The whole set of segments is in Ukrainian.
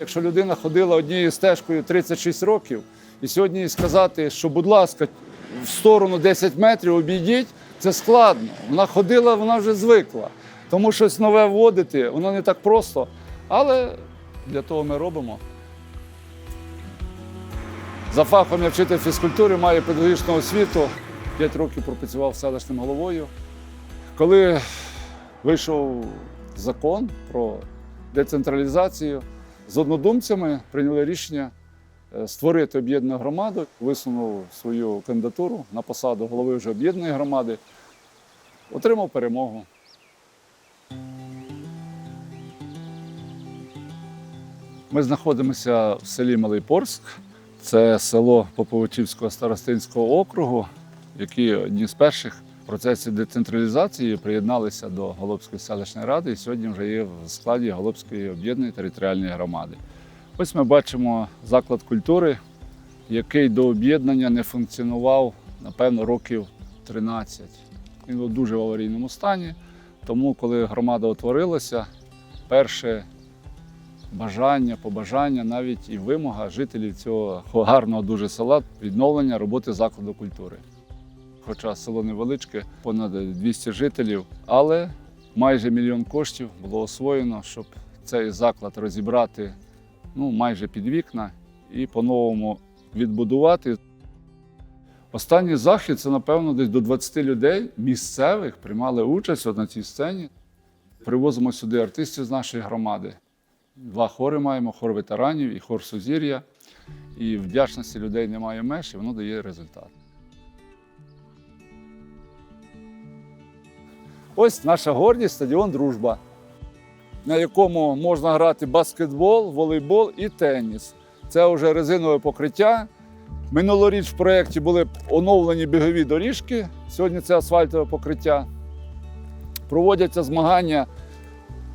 Якщо людина ходила однією стежкою 36 років, і сьогодні їй сказати, що, будь ласка, в сторону 10 метрів обійдіть, це складно. Вона ходила, вона вже звикла. Тому щось нове вводити, воно не так просто. Але для того ми робимо. За фахом я вчитель фізкультури, маю педагогічну освіту. П'ять років пропрацював селищним головою. Коли вийшов закон про децентралізацію, з однодумцями прийняли рішення е, створити об'єднану громаду, висунув свою кандидатуру на посаду голови вже об'єднаної громади, отримав перемогу. Ми знаходимося в селі Малий Порськ. Це село Поповичівського старостинського округу, які одні з перших процесі децентралізації приєдналися до Голобської селищної ради і сьогодні вже є в складі Голобської об'єднаної територіальної громади. Ось ми бачимо заклад культури, який до об'єднання не функціонував, напевно, років 13. Він був дуже в аварійному стані. Тому, коли громада утворилася, перше бажання, побажання, навіть і вимога жителів цього гарного дуже села відновлення роботи закладу культури. Хоча село невеличке, понад 200 жителів, але майже мільйон коштів було освоєно, щоб цей заклад розібрати ну, майже під вікна і по-новому відбудувати. Останній захід це, напевно, десь до 20 людей місцевих приймали участь от на цій сцені. Привозимо сюди артистів з нашої громади. Два хори маємо: хор ветеранів і хор Сузір'я. І вдячності людей немає меж, і воно дає результат. Ось наша гордість стадіон Дружба, на якому можна грати баскетбол, волейбол і теніс. Це вже резинове покриття. Минулоріч в проєкті були оновлені бігові доріжки. Сьогодні це асфальтове покриття. Проводяться змагання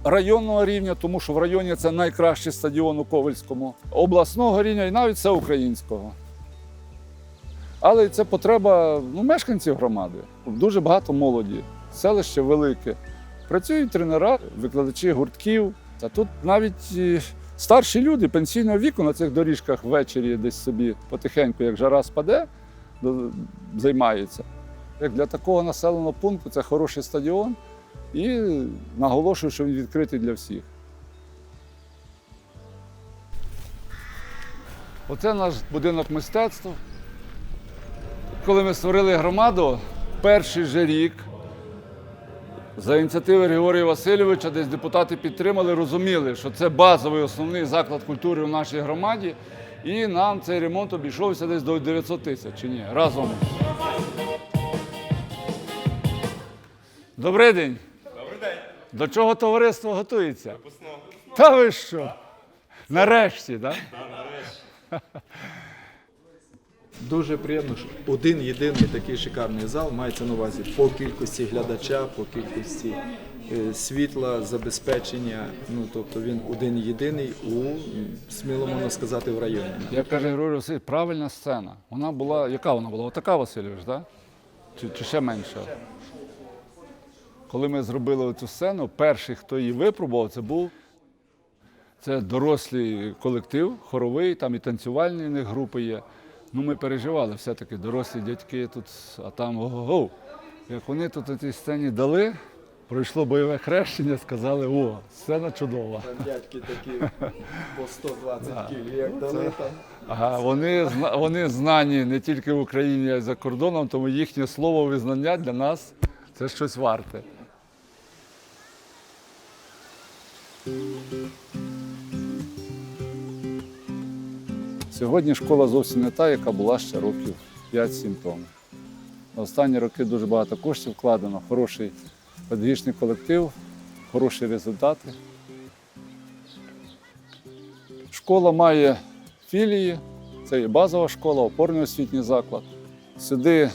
районного рівня, тому що в районі це найкращий стадіон у Ковельському, обласного рівня і навіть всеукраїнського. Але це потреба ну, мешканців громади. Дуже багато молоді, селище велике. Працюють тренера, викладачі гуртків. А тут навіть старші люди пенсійного віку на цих доріжках ввечері десь собі потихеньку, як жара спаде, займаються. Як для такого населеного пункту це хороший стадіон. І наголошую, що він відкритий для всіх. Оце наш будинок мистецтва. Коли ми створили громаду, перший же рік за ініціативи Григорія Васильовича, десь депутати підтримали, розуміли, що це базовий основний заклад культури в нашій громаді. І нам цей ремонт обійшовся десь до 900 тисяч, чи ні? Разом. Добрий день. Добрий день. До чого товариство готується? Та ви що? Нарешті, так? Дуже приємно, що один єдиний такий шикарний зал мається на увазі по кількості глядача, по кількості е, світла, забезпечення. Ну тобто він один єдиний у сміло можна сказати в районі. Як каже Григорій Васильович, правильна сцена. Вона була, яка вона була? Отака Васильович, так? Чи, чи ще менша? Коли ми зробили цю сцену, перший, хто її випробував, це був це дорослий колектив, хоровий, там і танцювальні групи є. Ну, ми переживали все-таки, дорослі дядьки тут, а там ого-го. Як вони тут на цій сцені дали, пройшло бойове хрещення, сказали, о, сцена чудова. Дядьки такі по 120 кіль, як дали там. Ага, вони, вони знані не тільки в Україні, а й за кордоном, тому їхнє слово визнання для нас це щось варте. Сьогодні школа зовсім не та, яка була ще років 5-7 тому. На останні роки дуже багато коштів вкладено, хороший педагогічний колектив, хороші результати. Школа має філії, це є базова школа, опорний освітній заклад. Сюди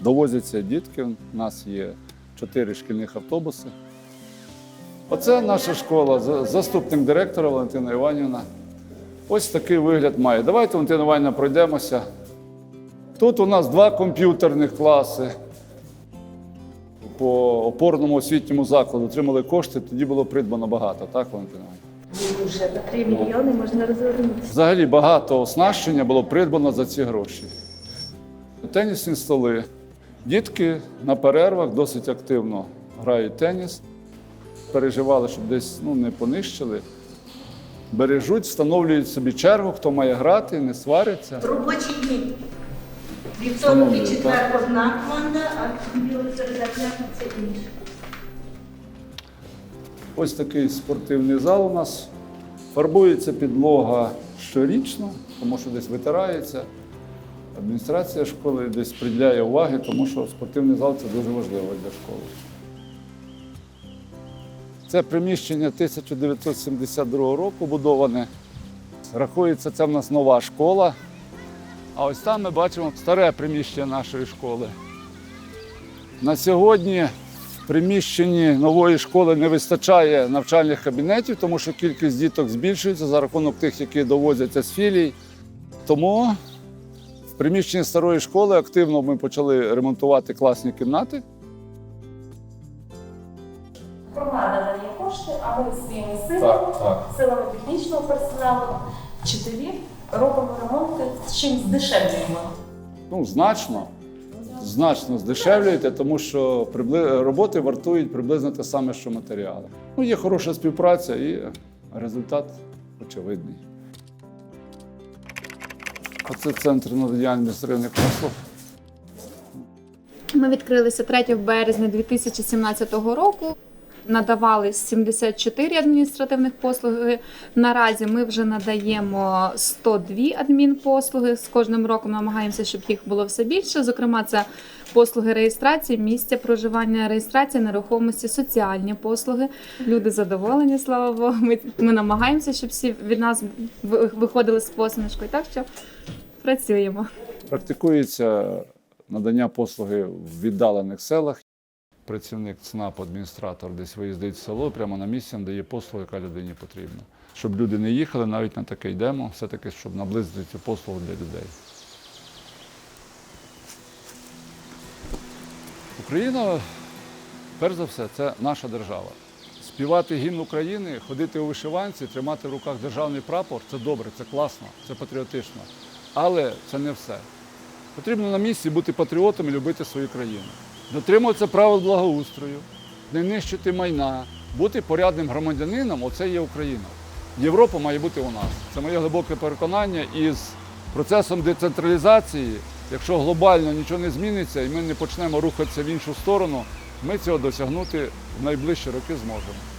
довозяться дітки. У нас є чотири шкільних автобуси. Оце наша школа, заступник директора Валентина Іванівна. Ось такий вигляд має. Давайте, Валентина Іванівна, пройдемося. Тут у нас два комп'ютерних класи. По опорному освітньому закладу отримали кошти, тоді було придбано багато, так, Валентина? Вже на 3 мільйони можна розвернутися. Взагалі багато оснащення було придбано за ці гроші. Тенісні столи. Дітки на перервах досить активно грають теніс, переживали, щоб десь ну, не понищили. Бережуть, встановлюють собі чергу, хто має грати, не сваряться. Робочі дні. Вівторок і четвер одна команда, а білий середа п'ятниця інша. Ось такий спортивний зал у нас. Фарбується підлога щорічно, тому що десь витирається. Адміністрація школи десь приділяє уваги, тому що спортивний зал це дуже важливо для школи. Це приміщення 1972 року будоване. Рахується, це в нас нова школа. А ось там ми бачимо старе приміщення нашої школи. На сьогодні в приміщенні нової школи не вистачає навчальних кабінетів, тому що кількість діток збільшується за рахунок тих, які довозяться з філій. Тому в приміщенні старої школи активно ми почали ремонтувати класні кімнати. Громада кошти, а ми своїми силами, силами технічного персоналу, вчителів робимо ремонти чим здешевлюємо. Ну, значно, значно здешевлюєте, тому що прибли... роботи вартують приблизно те саме, що матеріали. Ну, є хороша співпраця і результат очевидний. Оце центр надання адміністративних послуг. Ми відкрилися 3 березня 2017 року. Надавали 74 адміністративних послуги. Наразі ми вже надаємо 102 адмінпослуги. З кожним роком намагаємося, щоб їх було все більше. Зокрема, це послуги реєстрації, місця проживання, реєстрація нерухомості, соціальні послуги. Люди задоволені, слава Богу. Ми, ми намагаємося, щоб всі від нас виходили з посмішкою. Так що працюємо. Практикується надання послуги в віддалених селах. Працівник ЦНАП, адміністратор десь виїздить в село, прямо на місці дає послугу, яка людині потрібна. Щоб люди не їхали навіть на таке йдемо, все-таки, щоб наблизити цю послугу для людей. Україна, перш за все, це наша держава. Співати гімн України, ходити у вишиванці, тримати в руках державний прапор це добре, це класно, це патріотично. Але це не все. Потрібно на місці бути патріотом і любити свою країну. Дотримуватися правил благоустрою, не нищити майна, бути порядним громадянином оце є Україна. Європа має бути у нас. Це моє глибоке переконання. І з процесом децентралізації, якщо глобально нічого не зміниться і ми не почнемо рухатися в іншу сторону, ми цього досягнути в найближчі роки зможемо.